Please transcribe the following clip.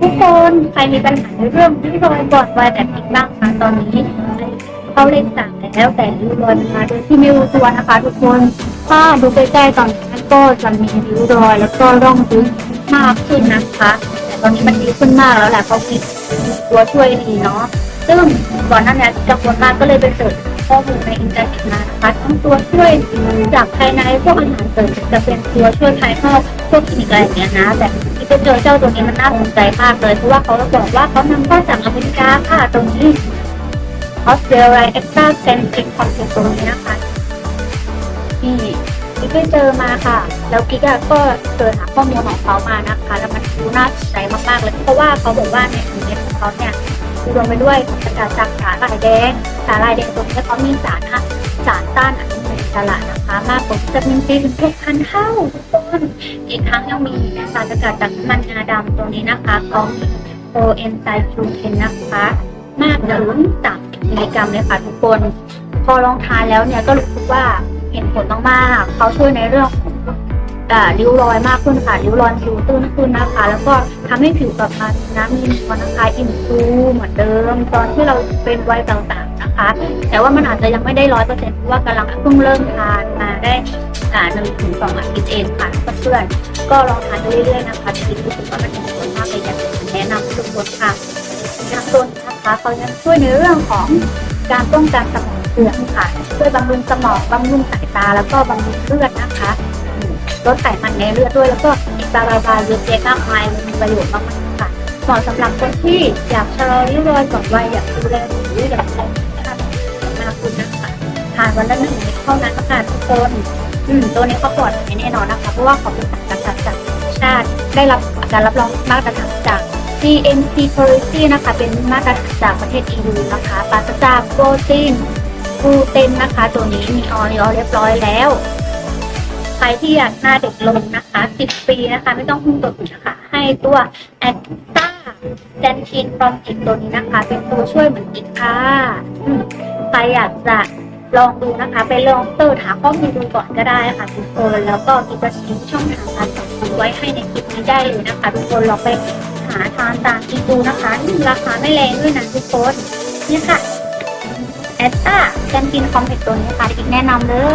ทุกคนใครมีปัญหาในเรื่องที่รอยบอดไวแบบนี้บ้างคะตอนนี้เขาเล่นสั่งแล้วแต่ริ้วรอยนะคะโดยที่ไม่รู้ตัวนะคะ ทุกคนถ้าดูใกล้ๆตอนนี้ก็จะมีริ้วรอยแล้วก็ร่องลึกมากขึ้นนะคะ แต่ตอนนี้มันดีขึ้นมากแล้วแหละเขาคิดตัวช่วยดีเนาะซึ่งก่อนหน้านี้กังวลมากก็เลยไปเสิร์ชข้อมูลในอินเทอร์เน็ตมานะคะทั้งตัวช่วยจากภายในพวกอาหารเสริมจะเป็นตัวช่วยภายนอกพวกคลินิกอะไรอย่างเงี้ยนะแต่ที่ จะเจอเจ้าตัวนี้มันน่าสนใจมากเลยเพราะว่าเขาบอกว่าเขานำข้าจากอเมริกาค่ะตรงนี้ออสเตรเลียเอ็กซ์ตร้าเซนติกคอมพิวตรงนี้นะคะนี่กิ๊กไปเจอมาค่ะ แล้วกิ๊กก็เจอหาข้อมูลของเขามานะคะ แล้วมันดูน่าสนใจมากๆเลย เพราะว่าเขาบอกว่าในถุงเม็ดของเขาเนี่ยอุดมไปด้วยสารจากสาหร่ายแดงสาหร่ายแดงตรงนี้เขามีสารอะสารต้านอนุมูลอิสระนะคะ มากกว่าวิตามินซีถึงหกพันเท่าทุกค น อีกทั้งยังมีสารสกัดจากน้ำมันงาดำตัวนี้นะคะเขามีโอเอนไซม์คิวเทนนะคะ มากถึงสามมิลลิกรัมเลยค่ะทุกคน พอลองทานแล้วเนี่ยก็รู้สึกว่าเห็นผลมากๆเขาช่วยในเรื่องของอ่าริ้วรอยมากขึ้นค่ะริ้วรอยผิวตื้นขึ้นนะคะ แล้วก็ทำให้ผิวกลับมามีน้ำมีนวลนะคะอิ่มฟูเหมือนเดิม ตอนที่เราเป็นวัยต่างๆนะคะ แต่ว่ามันอาจจะยังไม่ได้ร้อยเปอร์เซ็นต์เพราะว่ากำลังเพิ่งเริ่มทานมาได้าหนึ่งถึงสองอาทิตย์เองค่ะเพื่อนๆก็ลองทานดูเรื่อยๆนะคะจริงๆรู้สึกว่ามันมีผลมากเลยอยากจะแนะนำทุกคนค่ะยาต้นนะคะเขายังช่วยในเรื่องของการป้องกันสมองเสื่อมค่ะช่วยบำรุงสมองบำรุงสายตาแล้วก็บำรุงเลือดนะคะลดไขมันในเลือดด้วยแล้วก็อีกบาราบาเยอะแยะมากมายมีประโยชน์มากๆค่ะเหมาะสำหรับคนที่อยากชะลอริ้วรอยก่อนวัยอยากดูแลผิวอยากดูแลสุขภาพของหน้าคุณนะคะทานวันละหนึ่งเม็ดเท่านั้นนะคะทุกคน อืมตัวนี้เขาปลอดภัยแน่นอนนะคะ เพราะว่าเขาเป็นสารสกัดจากธรรมชาติได้รับการรับรองมาตรฐานจาก GMP Quality นะคะ เป็นมาตรฐานจากประเทศ EU นะคะปราศจากโปรตีนกลูเตนนะคะ ตัวนี้มีออยเรียบร้อยแล้วใครที่อยากหน้าเด็กลงนะคะ 10 ปีนะคะ ไม่ต้องพึ่งตัวอื่นนะคะ ให้ตัวแอคต้าแซนทินฟรอมอิกตัวนี้นะคะ เป็นตัวช่วยเหมือนอีกค่ะใครอยากจะ ลองดูนะคะ ไปลองเติร์หาข้อมูลดูก่อนก็ได้ค่ะทุกคนแล้วก็มีจะชี้ช่องทางการสั่งซื้อไว้ให้ในคลิปนี้ได้เลยนะคะทุกคนลองไปหาทานตามที่ดูนะคะราคาไม่แรงด้วยนะทุกคนนี่ค่ะแอสตาแกนกินคอมเพล็กตัวนี้ค่ะอีกแนะนำเลย